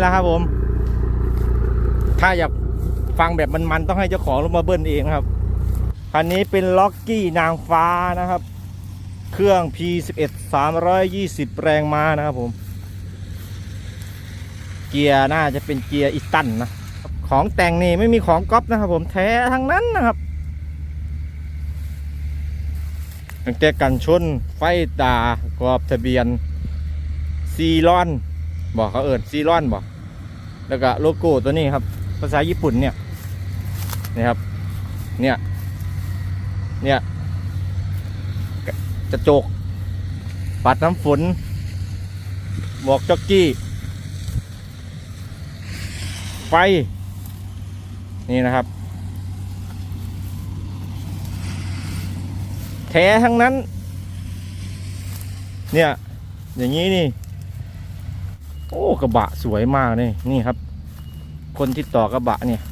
แหละครับผม ถ้าอยากฟังแบบมันๆต้องให้เจ้าของรถมาเบิ้ลเองครับ คันนี้เป็นล็อกกี้นางฟ้านะครับ เครื่อง P11 320 แรงม้านะครับผม เกียร์น่าจะเป็นเกียร์อิตันนะ ของแต่งนี่ไม่มีของก๊อปนะครับผมแท้ทั้งนั้นนะครับตั้งแต่กันชนไฟตากรอบทะเบียนซีรอน บอกเขาเอิญซีรอนบอกแล้วก็โลโก้ตัวนี้ครับ ภาษาญี่ปุ่นเนี่ยนี่ครับ เนี่ย เนี่ยกระกระจก ปัดน้ำฝนหมวกจ็อกกี้ ไฟ นี่นะครับ แท้ทั้งนั้น เนี่ย อย่างนี้นี่ โอ้กระบะสวยมากเลยนี่ครับ คนที่ต่อกระบะเนี่ย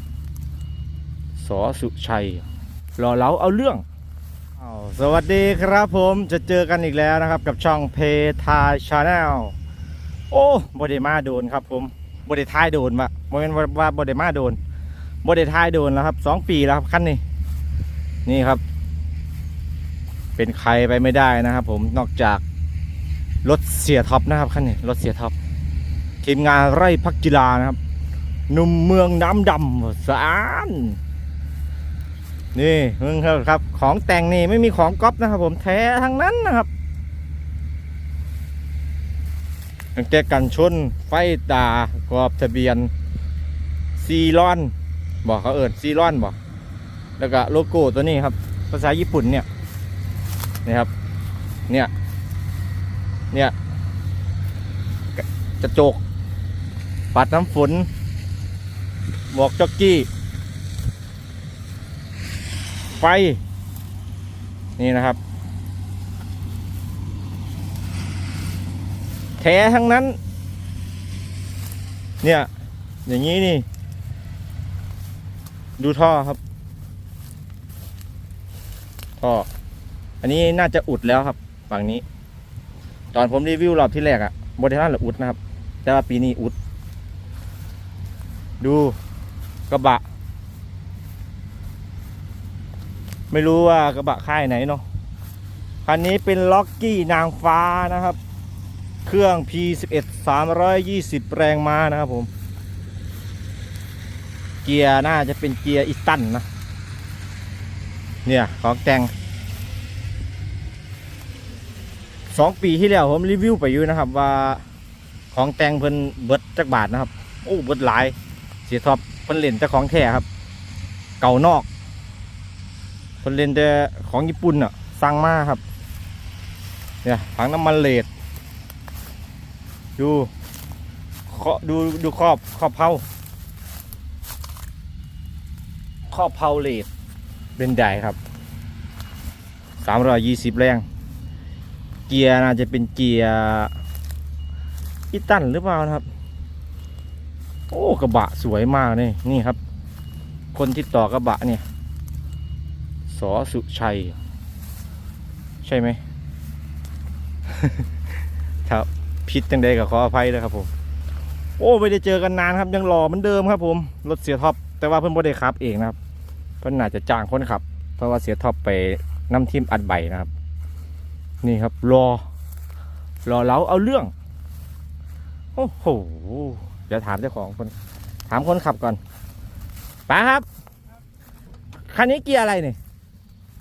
สอสุชัยรอเล้าเอาเรื่องอสวัสดีครับผมจะเจอกันอีกแล้วนะครับ กับช่องเพทาชาแนลโอ้บไดมาโดนครับผมบไดท้ายโดนมาโมเมนว่าว่าบไดมาโดนบไดท้ายโดนแล้วครับสองปีแล้วครับคันนี้นี่ครับ เป็นใครไปไม่ได้นะครับ ผมนอกจากรถเสียท็อปนะครับคันนี้รถเสียท็อป ทีมงานไร่พักกีฬานะครับหนุ่มเมืองน้ำดำสานนี่มึงครับของแต่งนี่ไม่มีของก๊อปนะครับ ผมแท้ทั้งนั้นนะครับตั้งแต่กันชนไฟตากรอบทะเบียนซีรอนบอกเขาเอิญซีรอนบอกแล้วก็โลโก้ตัวนี้ครับ ภาษาญี่ปุ่นเนี่ยนี่ครับ เนี่ย เนี่ยกระกระจก ปัดน้ำฝนหมวกจ็อกกี้ ไฟ นี่นะครับ แท้ทั้งนั้น เนี่ย อย่างนี้นี่ ดูท่อครับ ท่อ อันนี้น่าจะอุดแล้วครับฝั่งนี้ ตอนผมรีวิวรอบที่แรกอะบริษัทหรืออุดนะครับ แต่ว่าปีนี้อุด ดูกระบะ ไม่รู้ว่ากระบะค่ายไหนเนาะคันนี้เป็นล็อกกี้นางฟ้านะครับ เครื่อง P11 320 แรงม้านะครับผม เกียร์น่าจะเป็นเกียร์อิตันนะ เนี่ย ของแต่งสองปีที่แล้วผมรีวิวไปอยู่นะครับว่าของแต่งเพิ่นเบิดจักบาทนะครับ โอ้เบิดหลาย เสียท็อปเพิ่นเล่นแต่ของแท้ครับ เก่านอกคนเล่นแต่ของญี่ปุ่นอะสั่งมาครับเนี่ยถังน้ำมันเลดดูเคาะดูดูครอบครอบเผาครอบเผาเลดเป็นไดครับสามร้อยยี่สิบแรง เกียร์น่าจะเป็นเกียร์อิตันหรือเปล่านะครับ โอ้กระบะสวยมากเลยนี่ครับ คนที่ต่อกระบะเนี่ยสอสุชัย ใช่ไหมถ้าผิดจังใดก็ขออภัยเลยครับผม โอ้ไม่ได้เจอกันนานครับยังหล่อเหมือนเดิมครับ ผมรถเสียท็อปแต่ว่าเพิ่นบ่ได้ขับเองนะครับเพิ่นน่าจะจ้างคนขับ เพราะว่าเสียท็อปไปนํทีมอัดใบนะครับ นี่ครับรอรอเล้าเอาเรื่อง โอ้โห เดี๋ยวถามเจ้าของคน ถามคนขับก่อนป้าครับ คันนี้เกียร์อะไรเนี่ย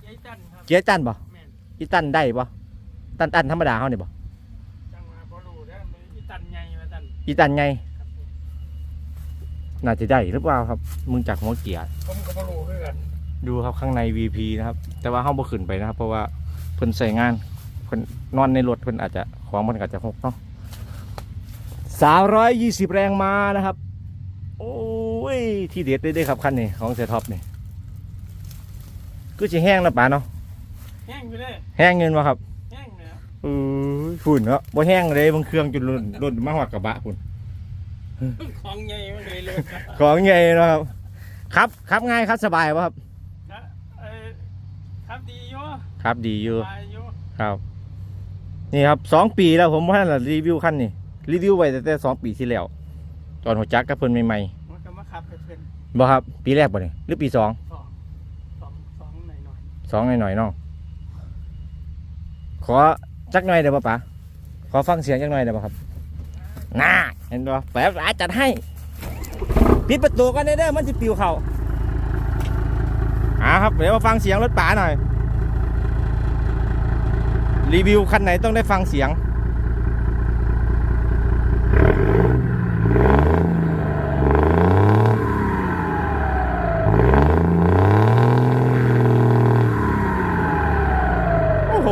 ยายจันครับเกียร์ตันบ่แม่นอีตันได้บ่ตันตันธรรมดาเขาเนี่ยบ่จังมาบอลูได้มืออีตันใหญ่มาตันอีตันไงครับผมน่าจะได้หรือเปล่าครับ มึงจากหัวเกียร์ ผมกับบอลูคือกันดูครับข้างใน VP นะครับ แต่ว่าห้องบ่ขึ้นไปนะครับ เพราะว่าเพิ่นใส่งานเพิ่นนอนในรถเพิ่นอาจจะของมันอาจจะหกเนาะ สามร้อยยี่สิบแรงมานะครับ โอ้ย ที่เด็ดเลยเด้ครับคันนี้ของเซท็อปนี่ก็จะแห้งแล้วป่าเนาะแห้งไปเลยแห้งเงินวะครับแห้งเลยครับเออฝุ่นเนาะบ่แห้งเลยบางเครื่องจุดรุ่นรุ่นมาหอดกระบะฝุ่นของใหญ่มาเลยเลยครับของใหญ่เนาะครับ ครับครับง่ายครับสบายป่ะครับนะเอ่อครับดีอยู่ครับดีอยู่สบายอยู่ครับ นี่ครับสองปีแล้วผมว่ารีวิวคันนี้ รีวิวไว้ตั้งแต่สองปีที่แล้วตตอนหัวจักกับเพิ่นใหม่มันก็มาขับไปเพื่อนๆบ่ครับ ปีแรกบ่นี่หรือปีสองสองสองสองหน่อยหน่อยสองหน่อยๆเนาะขอจักหน่อยได้ป่ะป๋าขอฟังเสียงจักหน่อยได้ป่ะครับน่าเห็นป่ะแฝงหลาจัดให้ปิดประตูกันเด้อมันจะปิวเขาอ่าครับเดี๋ยวมาฟังเสียงรถป๋าหน่อย รีวิวคันไหนต้องได้ฟังเสียง โอ้โห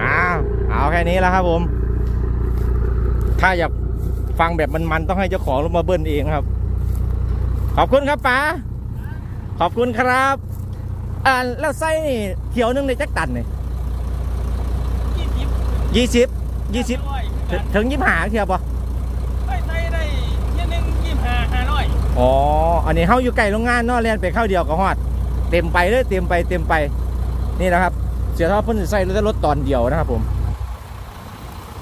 อ้าว เอาแค่ นี้แล้วครับผม ถ้าอยากฟังแบบมันๆต้องให้เจ้าของรถมาเบิ้ลเองครับ ขอบคุณครับป๋าขอบคุณครับ อ่าแล้วไส้นี่เขียวหนึงในจักตันนี่ยี่สิบยี่สิบยี่สิบร้อยคือกันถึงยี่สิบหาเทียบปะไปไทยได้เที่ยหนึงยี่สิบห้าห้าร้อยอ๋อ อันนี้เฮาอยู่ใกล้โรงงานเนอเรียนไปเข้าเดียวก็ฮอด เต็มไปเลยเต็มไปเต็มไป นี่นะครับ เสียท่อเพิ่นสิใส่รถรถตอนเดียวนะครับผม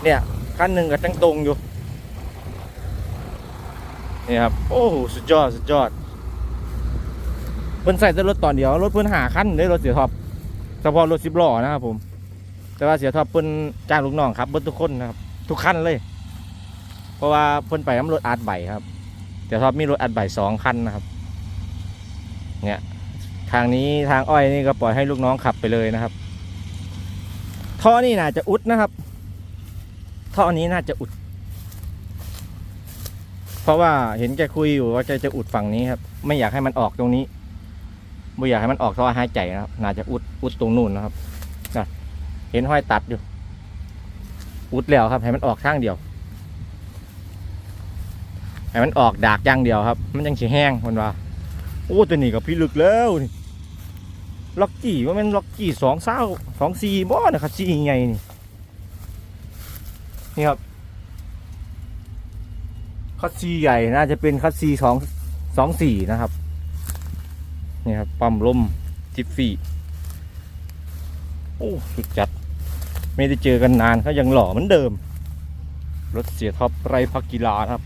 เนี่ยคันหนึ่งก็ตั้งตรงอยู่นี่ครับโอ้โหสุดยอดสุดยอดเพิ่นใส่แต่รถตอนเดียวรถเพิ่นหาคันได้รถเสียท็อปเฉพาะรถสิบล้อนะครับผม แต่ว่าเสียท็อปเพิ่นจ้างลูกน้องครับเบิดทุกคนนะครับทุกคันเลย เพราะว่าเพิ่นไปน้ำรถอาร์ตใบครับเดี๋ยท็อปมีรถอัดใบสองคันนะครับเนี่ยทางนี้ทางอ้อยนี่ก็ปล่อยให้ลูกน้องขับไปเลยนะครับท่อนี่น่าจะอุดนะครับ ท่อนี้น่าจะอุด เพราะว่าเห็นแกคุยอยู่ว่าแกจะอุดฝั่งนี้ครับ ไม่อยากให้มันออกตรงนี้ไม่อยากให้มันออกท่อหายใจนะครับ น่าจะอุดอุดตรงนู่นนะครับนะเห็นห้อยตัดอยู่ อุดแล้วครับ ให้มันออกข้างเดียว ให้มันออกดากย่างเดียวครับ มันยังสีแห้งคนว่า โอ้ตัวนี้ก็พี่ลึกแล้วนี่ล็อกกี้ว่ามันล็อกกี้สองเศร้าสองสี่บ่นะครับสี่ไงนี่ นี่ครับ คัสซีใหญ่น่าจะเป็นคัสซีสองสองสี่นะครับ นี่ครับ ปั๊มลมจิฟฟี่ โอ้สุดจัด ไม่ได้เจอกันนานเขายังหล่อเหมือนเดิม รถเสียท็อปไรพักกีฬาครับ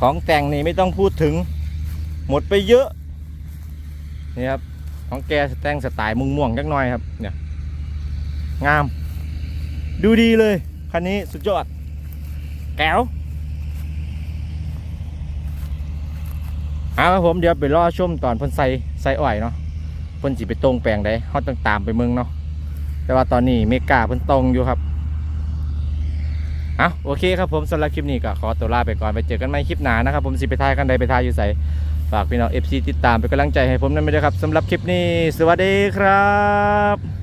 ของแต่งนี่ไม่ต้องพูดถึง หมดไปเยอะ นี่ครับ ของแกแต่งสไตล์มุงม่วงๆจักหน่อยครับ เนี่ย งาม ดูดีเลย คันนี้สุดยอด แก้วเอาครับผมเดี๋ยวไปรอชมตอนเพ่นใส่ใส่อ้อยเนาะเพ่นสิไปตรงแปลงใดเขาต้องตามไปเมืองเนาะแต่ว่าตอนนี้เมกาเพ่นตรงอยู่ครับเอาโอเคครับผมสำหรับคลิปนี้ก็ขอตัวลาไปก่อนไปเจอกันใหม่คลิปหน้านะครับผมสิไปทายกันใดไปทายอยู่ใสฝากพี่น้อง FC ติดตามเป็นกำลังใจให้ผมนั่นไม่ได้วยครับสำหรับคลิปนี้ สวัสดีครับ